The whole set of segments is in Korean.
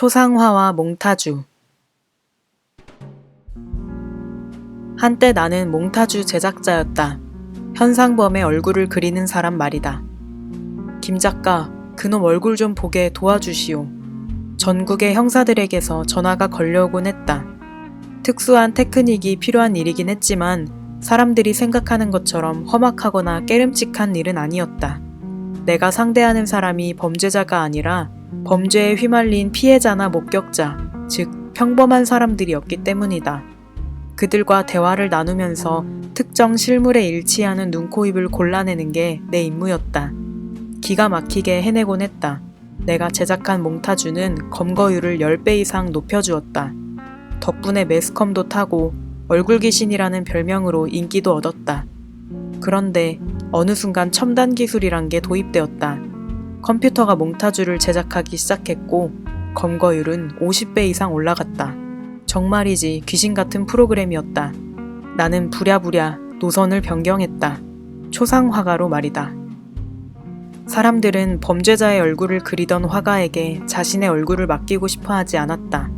초상화와 몽타주 한때 나는 몽타주 제작자였다. 현상범의 얼굴을 그리는 사람 말이다. 김 작가, 그놈 얼굴 좀 보게 도와주시오. 전국의 형사들에게서 전화가 걸려오곤 했다. 특수한 테크닉이 필요한 일이긴 했지만 사람들이 생각하는 것처럼 험악하거나 깨름칙한 일은 아니었다. 내가 상대하는 사람이 범죄자가 아니라 범죄에 휘말린 피해자나 목격자, 즉 평범한 사람들이었기 때문이다. 그들과 대화를 나누면서 특정 실물에 일치하는 눈코입을 골라내는 게 내 임무였다. 기가 막히게 해내곤 했다. 내가 제작한 몽타주는 검거율을 10배 이상 높여주었다. 덕분에 매스컴도 타고 얼굴 귀신이라는 별명으로 인기도 얻었다. 그런데 어느 순간 첨단 기술이란 게 도입되었다. 컴퓨터가 몽타주를 제작하기 시작했고 검거율은 50배 이상 올라갔다. 정말이지 귀신 같은 프로그램이었다. 나는 부랴부랴 노선을 변경했다. 초상 화가로 말이다. 사람들은 범죄자의 얼굴을 그리던 화가에게 자신의 얼굴을 맡기고 싶어 하지 않았다.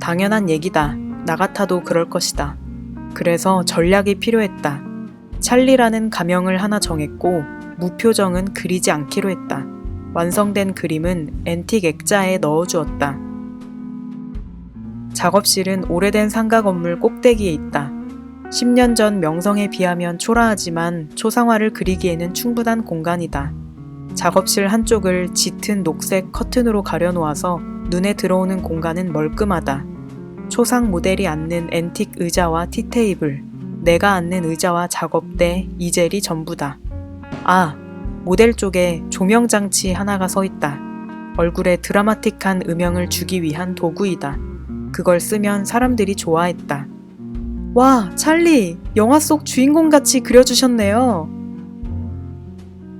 당연한 얘기다. 나 같아도 그럴 것이다. 그래서 전략이 필요했다. 찰리라는 가명을 하나 정했고 무표정은 그리지 않기로 했다. 완성된 그림은 앤틱 액자에 넣어주었다. 작업실은 오래된 상가 건물 꼭대기에 있다. 10년 전 명성에 비하면 초라하지만 초상화를 그리기에는 충분한 공간이다. 작업실 한쪽을 짙은 녹색 커튼으로 가려놓아서 눈에 들어오는 공간은 멀끔하다. 초상 모델이 앉는 앤틱 의자와 티테이블, 내가 앉는 의자와 작업대, 이젤이 전부다. 아, 모델 쪽에 조명 장치 하나가 서 있다. 얼굴에 드라마틱한 음영을 주기 위한 도구이다. 그걸 쓰면 사람들이 좋아했다. 와, 찰리! 영화 속 주인공 같이 그려주셨네요.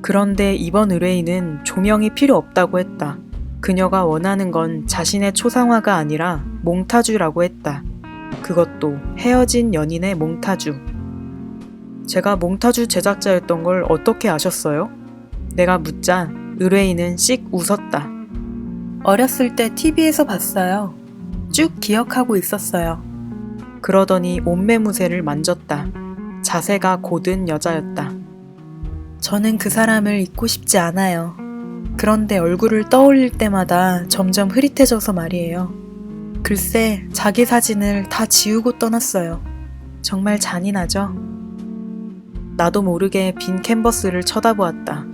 그런데 이번 의뢰인은 조명이 필요 없다고 했다. 그녀가 원하는 건 자신의 초상화가 아니라 몽타주라고 했다. 그것도 헤어진 연인의 몽타주. 제가 몽타주 제작자였던 걸 어떻게 아셨어요? 내가 묻자 의뢰인은 씩 웃었다. 어렸을 때 TV에서 봤어요. 쭉 기억하고 있었어요. 그러더니 옷매무새를 만졌다. 자세가 고든 여자였다. 저는 그 사람을 잊고 싶지 않아요. 그런데 얼굴을 떠올릴 때마다 점점 흐릿해져서 말이에요. 글쎄, 자기 사진을 다 지우고 떠났어요. 정말 잔인하죠? 나도 모르게 빈 캔버스를 쳐다보았다.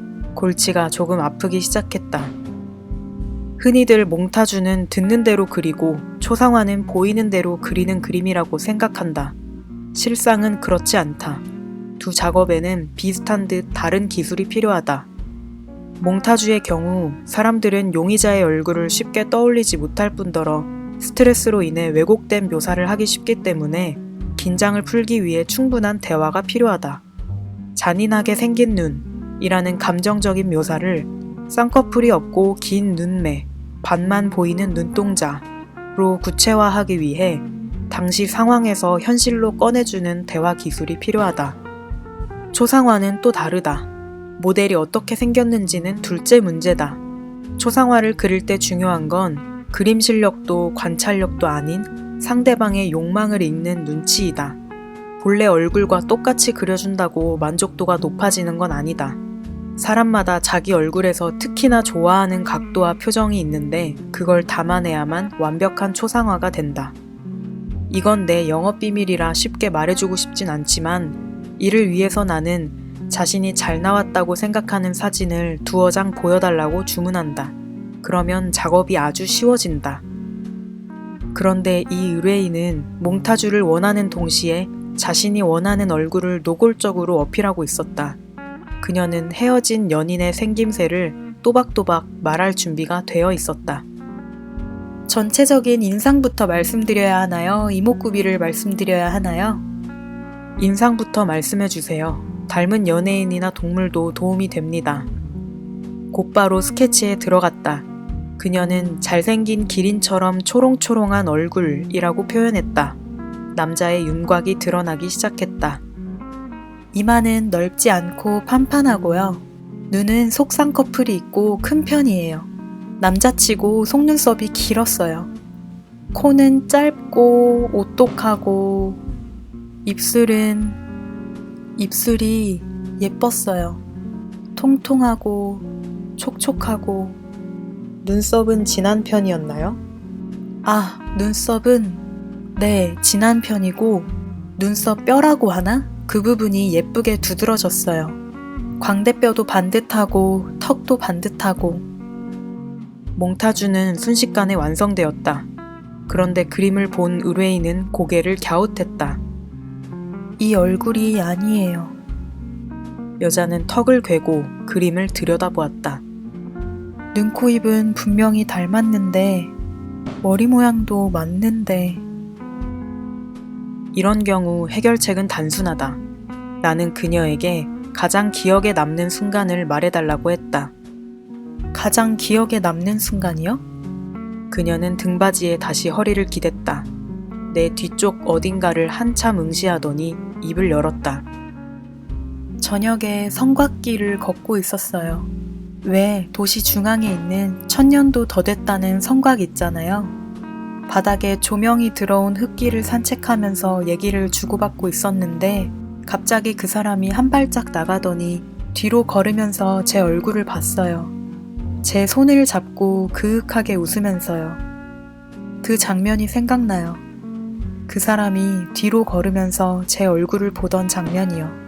골치가 조금 아프기 시작했다. 흔히들 몽타주는 듣는 대로 그리고 초상화는 보이는 대로 그리는 그림이라고 생각한다. 실상은 그렇지 않다. 두 작업에는 비슷한 듯 다른 기술이 필요하다. 몽타주의 경우 사람들은 용의자의 얼굴을 쉽게 떠올리지 못할 뿐더러 스트레스로 인해 왜곡된 묘사를 하기 쉽기 때문에 긴장을 풀기 위해 충분한 대화가 필요하다. 잔인하게 생긴 눈 이라는 감정적인 묘사를 쌍꺼풀이 없고 긴 눈매, 반만 보이는 눈동자로 구체화하기 위해 당시 상황에서 현실로 꺼내주는 대화 기술이 필요하다. 초상화는 또 다르다. 모델이 어떻게 생겼는지는 둘째 문제다. 초상화를 그릴 때 중요한 건 그림 실력도 관찰력도 아닌 상대방의 욕망을 읽는 눈치이다. 본래 얼굴과 똑같이 그려준다고 만족도가 높아지는 건 아니다. 사람마다 자기 얼굴에서 특히나 좋아하는 각도와 표정이 있는데 그걸 담아내야만 완벽한 초상화가 된다. 이건 내 영업 비밀이라 쉽게 말해주고 싶진 않지만 이를 위해서 나는 자신이 잘 나왔다고 생각하는 사진을 두어 장 보여달라고 주문한다. 그러면 작업이 아주 쉬워진다. 그런데 이 의뢰인은 몽타주를 원하는 동시에 자신이 원하는 얼굴을 노골적으로 어필하고 있었다. 그녀는 헤어진 연인의 생김새를 또박또박 말할 준비가 되어 있었다. 전체적인 인상부터 말씀드려야 하나요? 이목구비를 말씀드려야 하나요? 인상부터 말씀해 주세요. 닮은 연예인이나 동물도 도움이 됩니다. 곧바로 스케치에 들어갔다. 그녀는 잘생긴 기린처럼 초롱초롱한 얼굴이라고 표현했다. 남자의 윤곽이 드러나기 시작했다. 이마는 넓지 않고 판판하고요. 눈은 속쌍꺼풀이 있고 큰 편이에요. 남자치고 속눈썹이 길었어요. 코는 짧고 오똑하고 입술은 입술이 예뻤어요. 통통하고 촉촉하고 눈썹은 진한 편이었나요? 아, 눈썹은 네, 진한 편이고 눈썹 뼈라고 하나? 그 부분이 예쁘게 두드러졌어요. 광대뼈도 반듯하고 턱도 반듯하고 몽타주는 순식간에 완성되었다. 그런데 그림을 본 의뢰인은 고개를 갸웃했다. 이 얼굴이 아니에요. 여자는 턱을 괴고 그림을 들여다보았다. 눈, 코, 입은 분명히 닮았는데 머리 모양도 맞는데 이런 경우 해결책은 단순하다. 나는 그녀에게 가장 기억에 남는 순간을 말해달라고 했다. 가장 기억에 남는 순간이요? 그녀는 등받이에 다시 허리를 기댔다. 내 뒤쪽 어딘가를 한참 응시하더니 입을 열었다. 저녁에 성곽길을 걷고 있었어요. 왜 도시 중앙에 있는 천년도 더 됐다는 성곽 있잖아요. 바닥에 조명이 들어온 흙길을 산책하면서 얘기를 주고받고 있었는데 갑자기 그 사람이 한 발짝 나가더니 뒤로 걸으면서 제 얼굴을 봤어요. 제 손을 잡고 그윽하게 웃으면서요. 그 장면이 생각나요. 그 사람이 뒤로 걸으면서 제 얼굴을 보던 장면이요.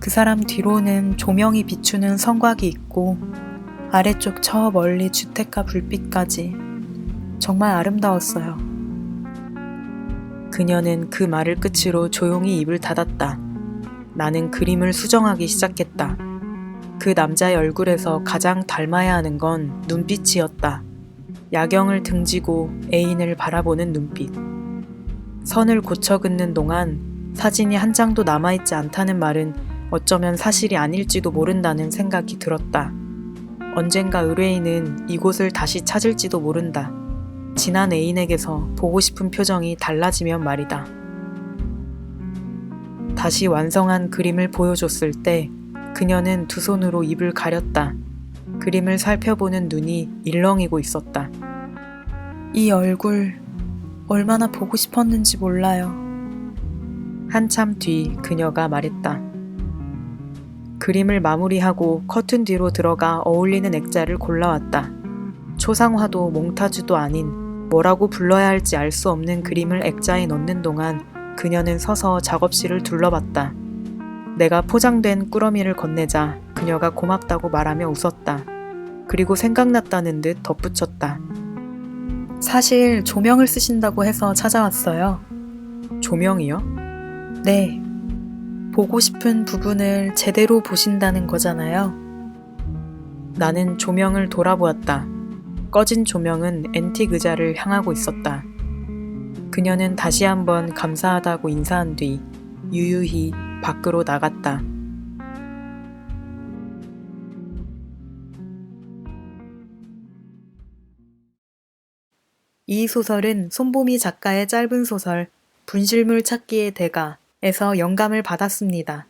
그 사람 뒤로는 조명이 비추는 성곽이 있고 아래쪽 저 멀리 주택가 불빛까지 정말 아름다웠어요. 그녀는 그 말을 끝으로 조용히 입을 닫았다. 나는 그림을 수정하기 시작했다. 그 남자의 얼굴에서 가장 닮아야 하는 건 눈빛이었다. 야경을 등지고 애인을 바라보는 눈빛. 선을 고쳐 긋는 동안 사진이 한 장도 남아있지 않다는 말은 어쩌면 사실이 아닐지도 모른다는 생각이 들었다. 언젠가 의뢰인은 이곳을 다시 찾을지도 모른다. 지난 애인에게서 보고 싶은 표정이 달라지면 말이다. 다시 완성한 그림을 보여줬을 때 그녀는 두 손으로 입을 가렸다. 그림을 살펴보는 눈이 일렁이고 있었다. 이 얼굴 얼마나 보고 싶었는지 몰라요. 한참 뒤 그녀가 말했다. 그림을 마무리하고 커튼 뒤로 들어가 어울리는 액자를 골라왔다. 초상화도 몽타주도 아닌 뭐라고 불러야 할지 알 수 없는 그림을 액자에 넣는 동안 그녀는 서서 작업실을 둘러봤다. 내가 포장된 꾸러미를 건네자 그녀가 고맙다고 말하며 웃었다. 그리고 생각났다는 듯 덧붙였다. 사실 조명을 쓰신다고 해서 찾아왔어요. 조명이요? 네. 보고 싶은 부분을 제대로 보신다는 거잖아요. 나는 조명을 돌아보았다. 꺼진 조명은 앤틱 의자를 향하고 있었다. 그녀는 다시 한번 감사하다고 인사한 뒤 유유히 밖으로 나갔다. 이 소설은 손보미 작가의 짧은 소설 분실물 찾기의 대가에서 영감을 받았습니다.